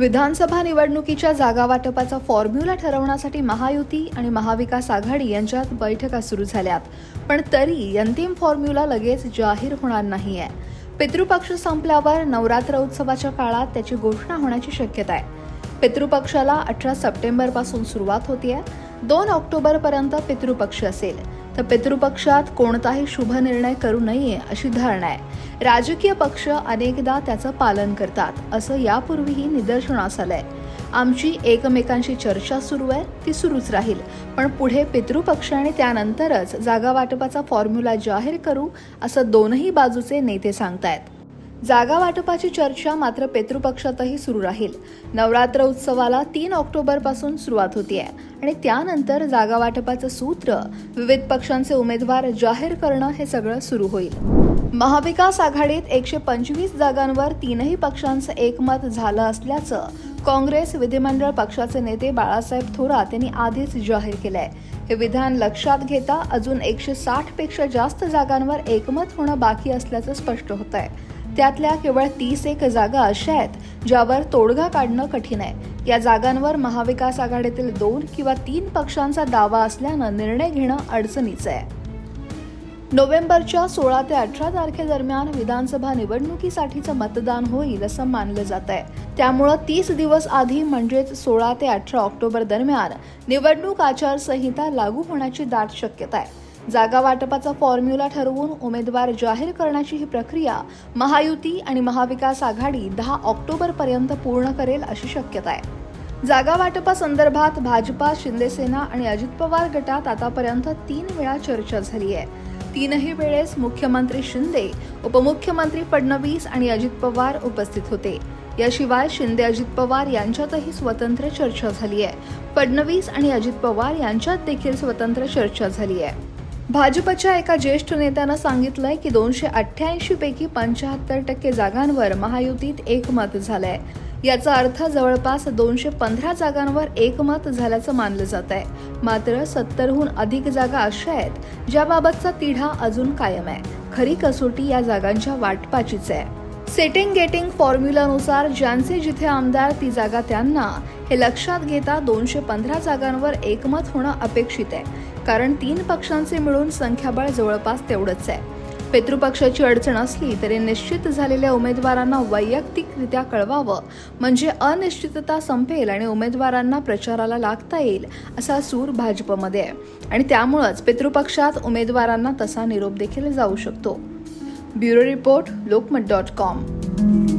विधानसभा निवडणुकीच्या जागा वाटपाचा फॉर्म्युला ठरवण्यासाठी महायुती आणि महाविकास आघाडी यांच्यात बैठका सुरू झाल्यात. पण तरी अंतिम फॉर्म्युला लगेच जाहीर होणार नाही आहे पितृपक्ष संपल्यावर नवरात्र उत्सवाच्या काळात त्याची घोषणा होण्याची शक्यता आहे. पितृपक्षाला अठरा सप्टेंबरपासून सुरुवात होतीये. दोन ऑक्टोबरपर्यंत पितृपक्ष असेल. तर पितृपक्षात कोणताही शुभ निर्णय करू नये अशी धारणा आहे. राजकीय पक्ष अनेकदा त्याचं पालन करतात असं यापूर्वीही निदर्शनास आलंय. आमची एकमेकांशी चर्चा सुरू आहे ती सुरूच राहील. पण पुढे पितृपक्ष आणि त्यानंतरच जागा वाटपाचा फॉर्म्युला जाहीर करू असं दोनही बाजूचे नेते सांगतायत. जागा वाटपाची चर्चा मात्र पितृपक्षातही सुरू राहील. नवरात्र उत्सवाला तीन ऑक्टोबरपासून सुरुवात होतीये आणि त्यानंतर जागा वाटपाचं सूत्र विविध पक्षांचे उमेदवार जाहीर करणं हे सगळं सुरू होईल. महाविकास आघाडीत एकशे पंचवीस जागांवर तीनही पक्षांचं एकमत झालं असल्याचं काँग्रेस विधिमंडळ पक्षाचे नेते बाळासाहेब थोरात यांनी आधीच जाहीर केलंय. हे विधान लक्षात घेता अजून एकशे साठपेक्षा जास्त जागांवर एकमत होणं बाकी असल्याचं स्पष्ट होत आहे त्यातल्या केवळ तीस एक जागा अशा आहेत ज्यावर तोडगा काढणं कठीण आहे. या जागांवर महाविकास आघाडीतील दोन किंवा तीन पक्षांचा दावा असल्यानं निर्णय घेणं अडचणीचं आहे. नोव्हेंबरच्या सोळा ते अठरा तारखेदरम्यान विधानसभा निवडणुकीसाठीचं मतदान होईल असं मानलं जात आहे त्यामुळं तीस दिवस आधी म्हणजेच सोळा ते अठरा ऑक्टोबर दरम्यान निवडणूक आचारसंहिता लागू होण्याची दाट शक्यता आहे. जागा वाटपाचा फॉर्म्युला ठरवून उमेदवार जाहीर करण्याची ही प्रक्रिया महायुती आणि महाविकास आघाडी दहा ऑक्टोबर पर्यंत पूर्ण करेल अशी शक्यता आहे. जागा वाटपासंदर्भात भाजपा शिंदेसेना आणि अजित पवार गटात आतापर्यंत तीन वेळा चर्चा झाली आहे. तीनही वेळेस मुख्यमंत्री शिंदे उपमुख्यमंत्री फडणवीस आणि अजित पवार उपस्थित होते. याशिवाय शिंदे अजित पवार यांच्यातही स्वतंत्र चर्चा झाली आहे. फडणवीस आणि अजित पवार यांच्यात देखील स्वतंत्र चर्चा झाली आहे. भाजपच्या एका ज्येष्ठ नेत्यानं सांगितलंय की दोनशे अठ्ठ्याऐंशी पैकी पंच्याहत्तर टक्के जागांवर महायुतीत एकमत झालंय. याचा अर्थ जवळपास दोनशे पंधरा जागांवर एकमत झाल्याचं मानलं जात आहे मात्र सत्तरहून अधिक जागा अशा आहेत ज्याबाबतचा तिढा अजून कायम आहे. खरी कसोटी या जागांच्या वाटपाचीच आहे. सेटिंग गेटिंग फॉर्म्युलानुसार ज्यांचे जिथे आमदार ती जागा त्यांना हे लक्षात घेता दोनशे पंधरा जागांवर एकमत होणं अपेक्षित आहे. कारण तीन पक्षांचे मिळून संख्याबळ जवळपास तेवढंच आहे. पितृपक्षाची अडचण असली तरी निश्चित झालेल्या उमेदवारांना वैयक्तिकरित्या कळवावं म्हणजे अनिश्चितता संपेल आणि उमेदवारांना प्रचाराला लागता येईल असा सूर भाजपमध्ये आहे. आणि त्यामुळंच पितृपक्षात उमेदवारांना तसा निरोप देखील जाऊ शकतो. Bureau Report, Lokmat.com.